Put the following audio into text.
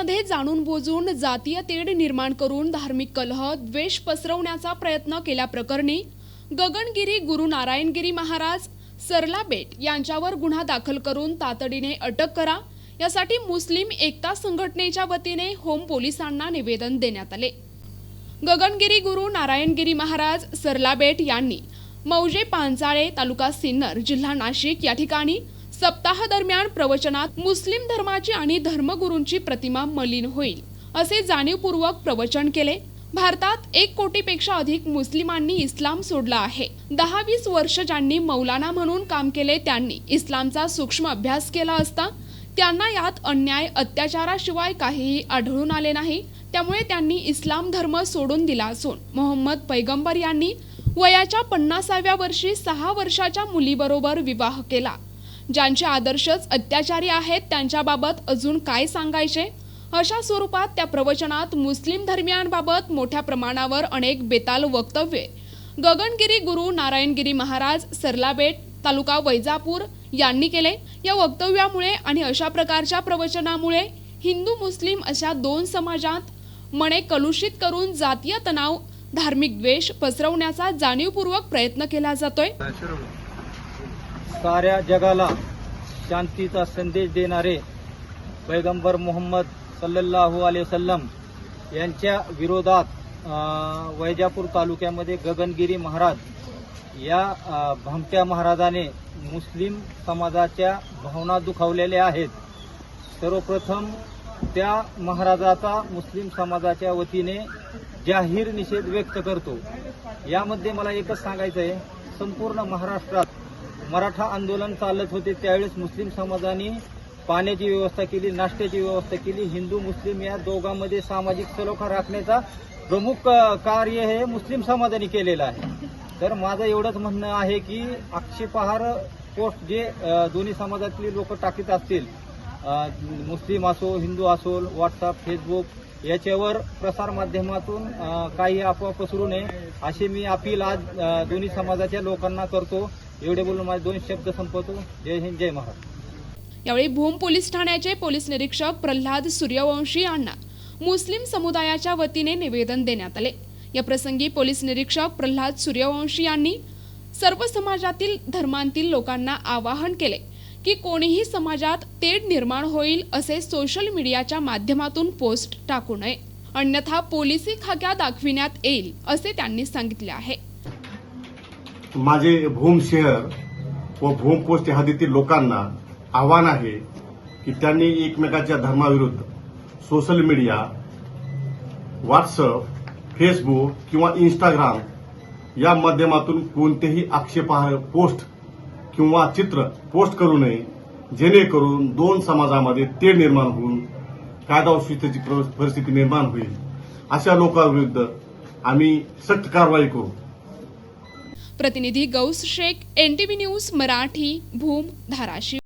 समाजामध्ये जाणून बुजून जातीय तेढ निर्माण करून धार्मिक कलह द्वेष पसरवण्याचा प्रयत्न केल्याप्रकरणी गगनगिरी गुरु नारायणगिरी महाराज सरला बेट यांच्यावर गुन्हा दाखल करून तातडीने अटक करा. यासाठी मुस्लिम एकता संघटनेच्या वतीने होम पोलिसांना निवेदन देण्यात आले. गगनगिरी गुरु नारायणगिरी महाराज सरलाबेट यांनी मौजे पांचाळे तालुका सिन्नर जिल्हा नाशिक या ठिकाणी सप्ताह दरम्यान प्रवचनात मुस्लिम धर्माची आणि धर्मगुरूंची प्रतिमा मलिन होईल असे जाणीवपूर्वक प्रवचन केले. भारतात एक कोटीपेक्षा अधिक मुस्लिमांनी इस्लाम सोडला आहे. दहा वीस वर्ष ज्यांनी मौलाना म्हणून काम केले त्यांनी इस्लामचा सूक्ष्म अभ्यास केला असता त्यांना यात अन्याय अत्याचाराशिवाय काहीही आढळून आले नाही. त्यामुळे त्यांनी इस्लाम धर्म सोडून दिला असून मोहम्मद पैगंबर यांनी वयाच्या पन्नासाव्या वर्षी सहा वर्षाच्या मुलीबरोबर विवाह केला. ज्यांचे आदर्शच अत्याचारी आहेत त्यांच्याबाबत अजून काय सांगायचे? अशा स्वरूपात त्या प्रवचनात मुस्लिम धर्मियांबाबत मोठ्या प्रमाणावर अनेक बेताल वक्तव्ये. गगनगिरी गुरु नारायणगिरी महाराज सरलाबेट तालुका वैजापूर यांनी केले. या वक्तव्यामुळे आणि अशा प्रकारच्या प्रवचनामुळे हिंदू मुस्लिम अशा दोन समाजात मने कलुषित करून जातीय तणाव धार्मिक द्वेष पसरवण्याचा जाणीवपूर्वक प्रयत्न केला जातोय. साऱ्या जगाला शांतीचा संदेश देणारे पैगंबर मोहम्मद सल्लल्लाहू अलैहि वसल्लम यांच्या विरोधात वैजापूर तालुक्यामध्ये गगनगिरी महाराज या अं, भामट्या महाराजाने मुस्लिम समाजाच्या भावना दुखावलेल्या आहेत. सर्वप्रथम त्या महाराजाचा मुस्लिम समाजाच्या वतीने जाहीर निषेध व्यक्त करतो. यामध्ये मला एकच सांगायचं आहे संपूर्ण महाराष्ट्रात मराठा आंदोलन चालत होते त्यावेळेस मुस्लिम समाजाने पाण्याची व्यवस्था केली नाश्त्याची व्यवस्था केली. हिंदू मुस्लिम या दोघांमध्ये सामाजिक सलोखा राखण्याचा प्रमुख कार्य हे मुस्लिम समाजाने केलेलं आहे. तर माझं एवढंच म्हणणं आहे की आक्षेपार्ह पोस्ट जे दोन्ही समाजातली लोक टाकीत असतील मुस्लिम असो हिंदू असो व्हॉट्सअप फेसबुक याच्यावर प्रसार माध्यमातून काही अफवा पसरू नये असे मी अपील आज दोन्ही समाजाच्या लोकांना करतो. एवढे बोलून माझे दोन शब्द संपवतो. जय हिंद जय महाराष्ट्र. यावेळी भूम पोलीस ठाण्याचे पोलीस निरीक्षक प्रल्हाद सूर्यवंशी यांना मुस्लिम समुदायाच्या वतीने निवेदन देण्यात आले. या प्रसंगी पोलीस निरीक्षक प्रल्हाद सूर्यवंशी यांनी सर्व समाजातील धर्मांतील लोकांना आवाहन केले की कोणीही समाजात तेढ निर्माण होईल असे सोशल मीडियाच्या माध्यमातून पोस्ट टाकू नये. अन्यथा पोलिसी खाक्या दाखविण्यात येईल असे त्यांनी सांगितले आहे. माझे भूम शहर व भूम पोस्ट हद्दीतील लोकांना आव्हान आहे की त्यांनी एकमेकाच्या धर्माविरुद्ध सोशल मीडिया व्हॉट्सअप फेसबुक किंवा इंस्टाग्राम या माध्यमातून कोणतेही आक्षेपार्ह पोस्ट किंवा चित्र पोस्ट करू नये जेणेकरून दोन समाजामध्ये तेढ निर्माण होऊन कायदा व प्र- परिस्थिती निर्माण होईल. अशा लोकांविरुद्ध आम्ही सक्त कारवाई करू. प्रतिनिधी गौस शेख एनटीव्ही न्यूज मराठी भूम धाराशिव.